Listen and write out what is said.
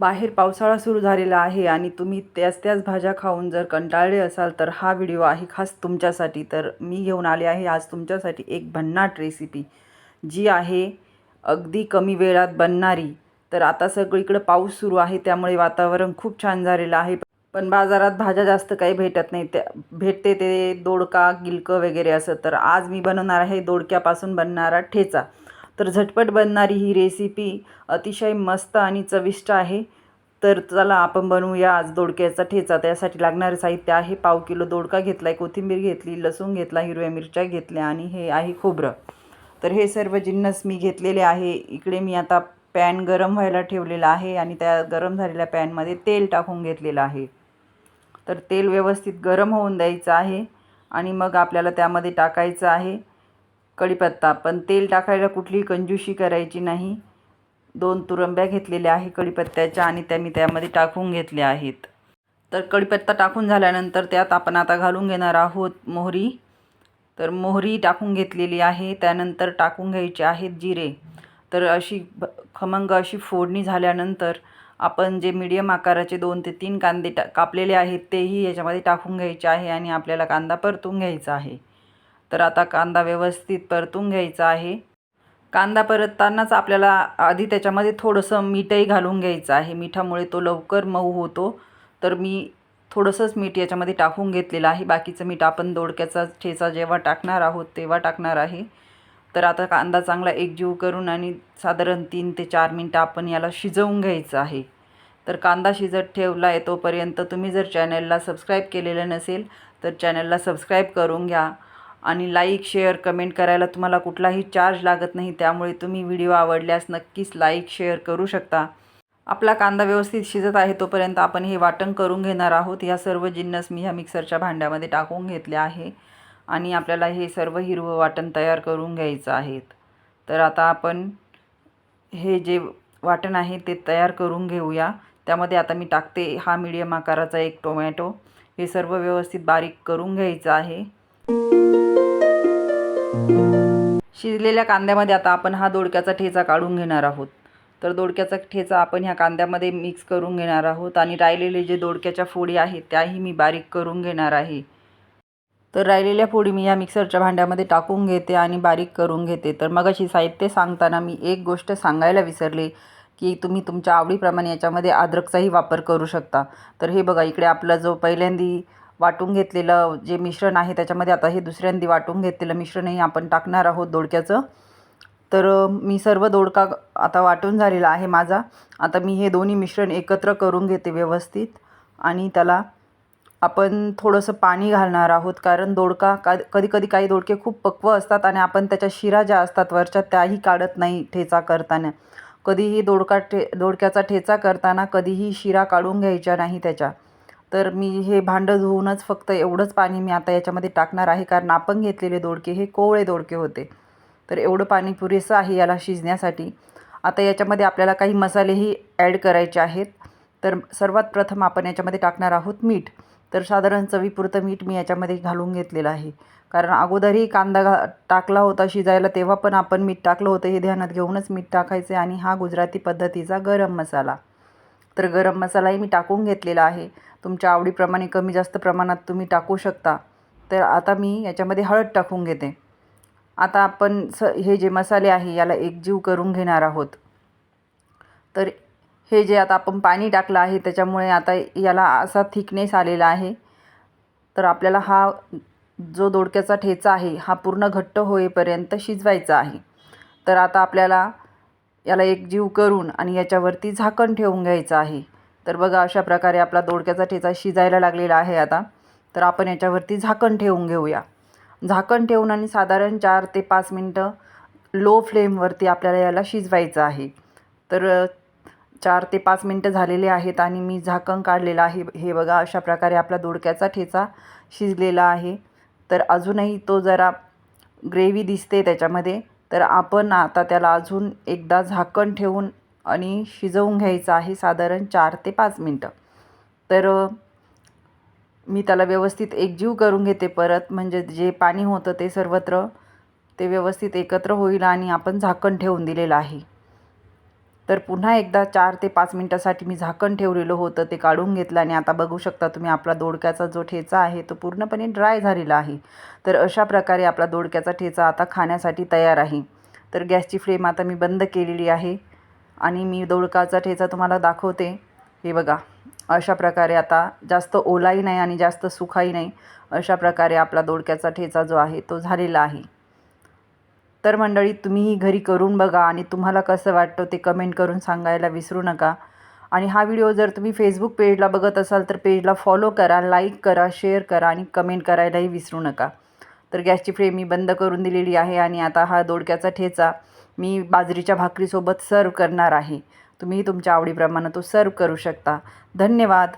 बाहेर पावसाळा सुरू झालेला आहे आणि तुम्ही त्याच त्याच भाज्या खाऊन जर कंटाळले असाल तर हा व्हिडिओ आहे खास तुमच्यासाठी. तर मी घेऊन आले आहे आज तुमच्यासाठी एक भन्नाट रेसिपी जी आहे अगदी कमी वेळात बनणारी. तर आता सगळीकडं पाऊस सुरू आहे त्यामुळे वातावरण खूप छान झालेलं आहे. पण बाजारात भाज्या जास्त काही भेटत नाही त्या भेटते ते दोडका गिलकं वगैरे असं. तर आज मी बनवणार आहे दोडक्यापासून बनणारा ठेचा. तर झटपट बनणारी ही रेसिपी अतिशय मस्त आणि चविष्ट आहे. तर चला आपण बनवूया आज दोडक्याचा ठेचा. त्यासाठी लागणारे साहित्य आहे. पाव किलो दोडका घेतला आहे कोथिंबीर घेतली लसूण घेतला हिरव्या मिरच्या घेतल्या आणि हे आहे खोबरं. तर हे सर्व जिन्नस मी घेतलेले आहे. इकडे मी आता पॅन गरम व्हायला ठेवलेला आहे आणि त्या गरम झालेल्या पॅनमध्ये तेल टाकून घेतलेलं आहे. तर तेल व्यवस्थित गरम होऊन द्यायचं आहे आणि मग आपल्याला त्यामध्ये टाकायचं आहे. कढीपत्ता पण तेल टाकायला कुठलीही कंजूशी करायची नाही. दोन तुरंब्या घेतलेल्या आहे कढीपत्त्याच्या आणि त्या मी त्यामध्ये टाकून घेतल्या आहेत. तर कढीपत्ता टाकून झाल्यानंतर त्यात आपण आता घालून घेणार आहोत मोहरी. तर मोहरी टाकून घेतलेली आहे त्यानंतर टाकून घ्यायचे आहेत जिरे. तर अशी खमंग अशी फोडणी झाल्यानंतर आपण जे मीडियम आकाराचे दोन ते तीन कांदे टा कापलेले आहेत तेही याच्यामध्ये टाकून घ्यायचे आहे आणि आपल्याला कांदा परतून घ्यायचा आहे. तर आता कांदा व्यवस्थित परतून घ्यायचा आहे. कांदा परततानाच आपल्याला आधी त्याच्यामध्ये थोडंसं मीठही घालून घ्यायचं आहे. मिठामुळे तो लवकर मऊ होतो. तर मी थोडंसंच मीठ याच्यामध्ये टाकून घेतलेलं आहे. बाकीचं मीठ आपण दोडक्याचा ठेचा जेव्हा टाकणार आहोत तेव्हा टाकणार आहे. तर आता कांदा चांगला एकजीव करून आणि साधारण तीन ते चार मिनटं आपण याला शिजवून घ्यायचं आहे. तर कांदा शिजत ठेवला आहे तोपर्यंत तुम्ही जर चॅनलला सबस्क्राईब केलेलं नसेल तर चॅनलला सबस्क्राईब करून घ्या. आणि लाईक शेअर कमेंट करायला तुम्हाला कुठलाही चार्ज लागत नाही त्यामुळे तुम्ही व्हिडिओ आवडल्यास नक्कीच लाईक शेअर करू शकता. आपला कांदा व्यवस्थित शिजत आहे तोपर्यंत आपण हे वाटण करून घेणार आहोत. ह्या सर्व जिन्नस मी ह्या मिक्सरच्या भांड्यामध्ये टाकून घेतले आहे. आणि आपल्याला हे सर्व हिरवं वाटण तयार करून घ्यायचं आहेत तर आता आपण हे जे वाटण आहे ते तयार करून घेऊया. त्यामध्ये आता मी टाकते हा मीडियम आकाराचा एक टोमॅटो हे सर्व व्यवस्थित बारीक करून घ्यायचं आहे. शिजलेल्या कांद्यामध्ये आता आपण हा दोडक्याचा ठेचा काढून घेणार आहोत. तर दोडक्याचा ठेचा आपण ह्या कांद्यामध्ये मिक्स करून घेणार आहोत आणि राहिलेले जे दोडक्याच्या फोडी आहेत त्याही मी बारीक करून घेणार आहे. तर राहिलेल्या फोडी मी या मिक्सरच्या भांड्यामध्ये टाकून घेते आणि बारीक करून घेते. तर मग अशी साहित्य सांगताना मी एक गोष्ट सांगायला विसरले की तुम्ही तुमच्या आवडीप्रमाणे याच्यामध्ये अद्रकचाही वापर करू शकता. तर हे बघा इकडे आपला जो पहिल्यांदी वाटून घेतलेलं जे मिश्रण आहे त्याच्यामध्ये आता हे दुसऱ्यांदी वाटून घेतलेलं मिश्रणही आपण टाकणार आहोत दोडक्याचं. तर मी सर्व दोडका आता वाटून झालेला आहे माझा. आता मी हे दोन्ही मिश्रण एकत्र करून घेते व्यवस्थित आणि त्याला आपण थोडंसं पाणी घालणार आहोत कारण दोडका का कधी कधी काही दोडके खूप पक्व असतात आणि आपण त्याच्या शिरा ज्या असतात वरच्या त्याही काढत नाही ठेचा करताना. कधीही दोडका ठे दोडक्याचा ठेचा करताना कधीही शिरा काढून घ्यायच्या नाही त्याच्या. तर मी हे भांडं धुवूनच फक्त एवढंच पाणी मी आता याच्यामध्ये टाकणार आहे कारण आपण घेतलेले दोडके हे कोवळे दोडके होते. तर एवढं पाणी पुरेसं आहे याला शिजण्यासाठी. आता याच्यामध्ये आपल्याला काही मसालेही ॲड करायचे आहेत. तर सर्वात प्रथम आपण याच्यामध्ये टाकणार आहोत मीठ. तर साधारण चवीपुरतं मीठ मी याच्यामध्ये घालून घेतलेलं आहे. कारण अगोदरही कांदा घा टाकला होता शिजायला तेव्हा पण आपण मीठ टाकलं होतं. हे ध्यानात घेऊनच मीठ टाकायचे आणि हा गुजराती पद्धतीचा गरम मसाला. तर गरम मसालाही मी टाकून घेतलेला आहे. तुमच्या आवडीप्रमाणे कमी जास्त प्रमाणात तुम्ही टाकू शकता. तर आता मी याच्यामध्ये हळद टाकून घेते. आता आपण स हे जे मसाले आहे याला एकजीव करून घेणार आहोत. तर हे जे आता आपण पाणी टाकलं आहे त्याच्यामुळे आता याला असा थिकनेस आलेला आहे. तर आपल्याला हा जो दोडक्याचा ठेचा आहे हा पूर्ण घट्ट होईपर्यंत शिजवायचा आहे. तर आता आपल्याला याला एक जीव करून आणि याच्यावरती झाकण ठेवून घ्यायचं आहे. तर बघा अशा प्रकारे आपला दोडक्याचा ठेचा शिजायला लागलेला आहे आता. तर आपण याच्यावरती झाकण ठेवून घेऊया. झाकण ठेवून आणि साधारण चार ते पाच मिनटं लो फ्लेमवरती आपल्याला याला शिजवायचं आहे. तर चार ते पाच मिनटं झालेले आहेत आणि मी झाकण काढलेलं आहे. हे बघा अशा प्रकारे आपला दोडक्याचा ठेचा शिजलेला आहे. तर अजूनही तो जरा ग्रेव्ही दिसते त्याच्यामध्ये. तर आपण आता त्याला अजून एकदा झाकण ठेवून आणि शिजवून घ्यायचं आहे साधारण चार ते पाच मिनटं. तर मी त्याला व्यवस्थित एकजीव करून घेते परत म्हणजे जे पाणी होतं ते सर्वत्र ते व्यवस्थित एकत्र होईल आणि आपण झाकण ठेवून दिलेलं आहे. तर पुन्हा एकदा चार ते पाच मिनटासाठी मी झाकण ठेवलेलं होतं ते काढून घेतलं आणि आता बघू शकता तुम्ही आपला दोडक्याचा जो ठेचा आहे तो पूर्णपणे ड्राय झालेला आहे. तर अशा प्रकारे आपला दोडक्याचा ठेचा आता खाण्यासाठी तयार आहे. तर गॅसची फ्लेम आता मी बंद केलेली आहे आणि मी दोडकाचा ठेचा तुम्हाला दाखवते. हे बघा अशा प्रकारे आता जास्त ओलाही नाही आणि जास्त सुखाही नाही अशा प्रकारे आपला दोडक्याचा ठेचा जो आहे तो झालेला आहे. तर मंडळी तुम्हीही घरी करून बघा आणि तुम्हाला कसं वाटतं ते कमेंट करून सांगायला विसरू नका. आणि हा व्हिडिओ जर तुम्ही फेसबुक पेजला बघत असाल तर पेजला फॉलो करा लाईक करा शेअर करा आणि कमेंट करायलाही विसरू नका. तर गॅसची फ्लेम मी बंद करून दिलेली आहे आणि आता हा दोडक्याचा ठेचा मी बाजरीच्या भाकरीसोबत सर्व करणार आहे. तुम्ही तुमच्या आवडीप्रमाणे तो सर्व करू शकता. धन्यवाद!